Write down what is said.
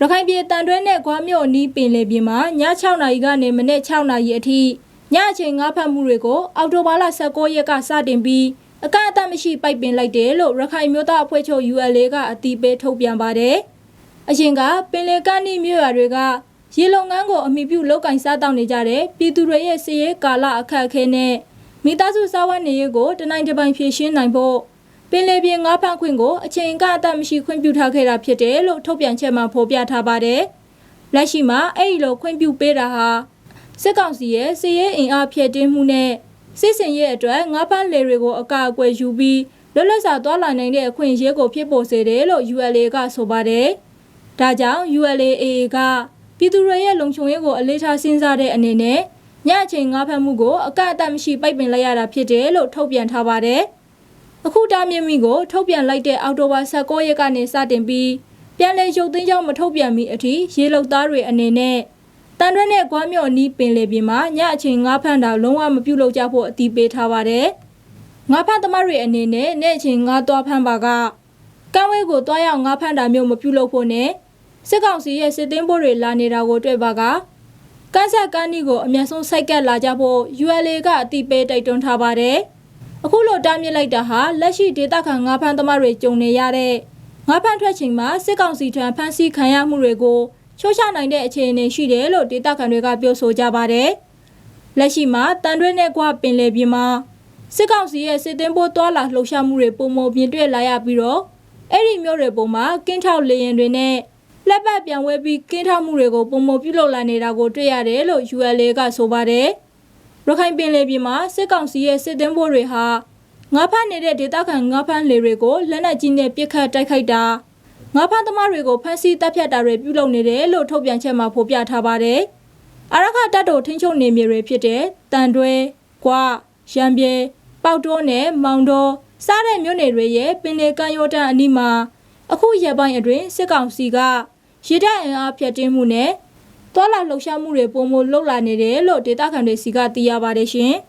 ရခိုင်ပြည်တန်တွဲနဲ့ဂွားမြို့အနီးပင်လယ်ပြင်မှာည6နာရီကနေမနေ့6နာရီအထိညအချိန်ငါးဖတ်မှုတွေကိုအောက်တိုဘာလ19ရက်ကစတင်ပြီးအကန့်အသတ်မရှိပိုက်ပင်လိုက်တယ်လို့ရခိုင်မျိုးသားအဖွဲ့ချုပ် ULA ကအတည်ပြုထုတ်ပြန်ပါတယ်။အရင်ကပင်လယ်ကမ်းနီးမြို့ရွာတွေကရေလုံငန်းကိုအမိပြုလောက်ကင်စားတောင်းနေကြတဲ့ပြည်သူတွေရဲ့စီးရဲကာလအခက်အခဲနဲ့မိသားစုစားဝတ်နေရေးကိုတနိုင်တစ်ပိုင်ဖြည့်ရှင်းနိုင်ဖို့ ပင်လယ်ပြင်ငါးဖမ်းခွင့်ကိုအချိန်ကအတတ်မရှိခွင့်ပြုထားခဲ့တာဖြစ်တယ်လို့ထုတ်ပြန်ချက်မှာဖော်ပြထားပါတယ်။လက်ရှိမှာအဲ့ဒီလိုခွင့်ပြုပေးတာဟာစစ်ကောင်စီရဲ့စီးရဲအင်အားဖြည့်တင်းမှုနဲ့စစ်စင်ရဲ့အတွက်ငါးဖမ်းလေတွေကိုအကာအကွယ်ယူပြီးလွတ်လပ်စွာသွားလာနိုင်တဲ့အခွင့်အရေးကိုဖြစ်ပေါ်စေတယ်လို့ ULA ကဆိုပါတယ်။ဒါကြောင့် ULAA ကပြည်သူတွေရဲ့လုံခြုံရေးကိုအလေးထားစဉ်းစားတဲ့အနေနဲ့ညအချိန်ငါးဖမ်းမှုကိုအကန့်အသတ်မရှိပိုက်ပင်လိုက်ရတာဖြစ်တယ်လို့ထုတ်ပြန်ထားပါတယ်။အခု တားမြစ်မိကိုထုတ်ပြန်လိုက်တဲ့အောက်တိုဘာ16ရက်ကနေစတင်ပြီးပြန်လည်ရုပ်သိမ်းကြောင်းမထုတ်ပြန်မီအထိရေလုံသားတွေအနေနဲ့တန်ရွက်နဲ့ဂွားမြော့အနီးပင်လေပြင်မှာညအချိန်ငါးဖမ်းတာလုံးဝမပြုလုပ်ကြဖို့အတည်ပြုထားပါတယ်။ငါးဖမ်းသမားတွေအနေနဲ့နေ့အချိန်ငါးသွားဖမ်းပါကကမ်းဝဲကိုတွားရောက်ငါးဖမ်းတာမျိုးမပြုလုပ်ဖို့နဲ့စစ်ကောင်စီရဲ့စစ်သိမ်းဖို့တွေလာနေတာကိုတွေ့ပါကကန်းဆက်ကန်းဒီကိုအမျက်ဆုံးစိုက်ကပ်လာကြဖို့ ULA ကအတည်ပြုတိုက်တွန်းထားပါတယ်။ အခုလိုတားမြစ်လိုက်တာဟာလက်ရှိဒေသခံငါးဖမ်းသမားတွေကြုံနေရတဲ့ငါးဖမ်းထွက်ချိန်မှာစစ်ကောင်စီထံဖမ်းဆီးခံရမှုတွေကိုချိုးချနိုင်တဲ့အခြေအနေရှိတယ်လို့ဒေသခံတွေကပြောဆိုကြပါတယ်။လက်ရှိမှာတန်တွဲနဲ့ကွာပင်လယ်ပြင်မှာစစ်ကောင်စီရဲ့စစ်သင်းပိုးတွာလာလှုပ်ရှားမှုတွေပုံမမြင်တွေ့လာရပြီးတော့အဲ့ဒီမျိုးတွေပုံမှာကင်းထောက်လေရင်တွေနဲ့လက်ပတ်ပြန်ဝဲပြီးကင်းထောက်မှုတွေကိုပုံမပြုလုပ်လာနေတာကိုတွေ့ရတယ်လို့ ULA ကဆိုပါတယ်။ ရခိုင်ပင်လယ်ပြင်မှာစစ်ကောင်စီရဲ့စစ်သင်းဘိုးတွေဟာငါးဖမ်းနေတဲ့ဒေသခံငါးဖမ်းလေတွေကိုလက်နက်ကြီးနဲ့ပစ်ခတ်တိုက်ခိုက်တာငါးဖမ်းသမားတွေကိုဖမ်းဆီးတပ်ဖြတ်တာတွေပြုလုပ်နေတယ်လို့ထုတ်ပြန်ချက်မှာဖော်ပြထားပါတယ်။အရခတပ်တော်ထင်းချုံနေမြေတွေဖြစ်တဲ့တန်တွဲ၊ကွာ၊ရံပြဲ၊ပေါက်တောနဲ့မောင်တော်စားတဲ့မြို့နယ်တွေရဲ့ပင်လယ်ကမ်းရိုးတန်းအနီးမှာအခုရက်ပိုင်းအတွင်းစစ်ကောင်စီကရေတပ်အင်အားဖျက်တင်းမှုနဲ့ တွာလာလှုပ်ရှားမှုတွေပုံမလှုပ်လာနေတယ်လို့ဒေသခံတွေစီကသိရပါတယ်ရှင်။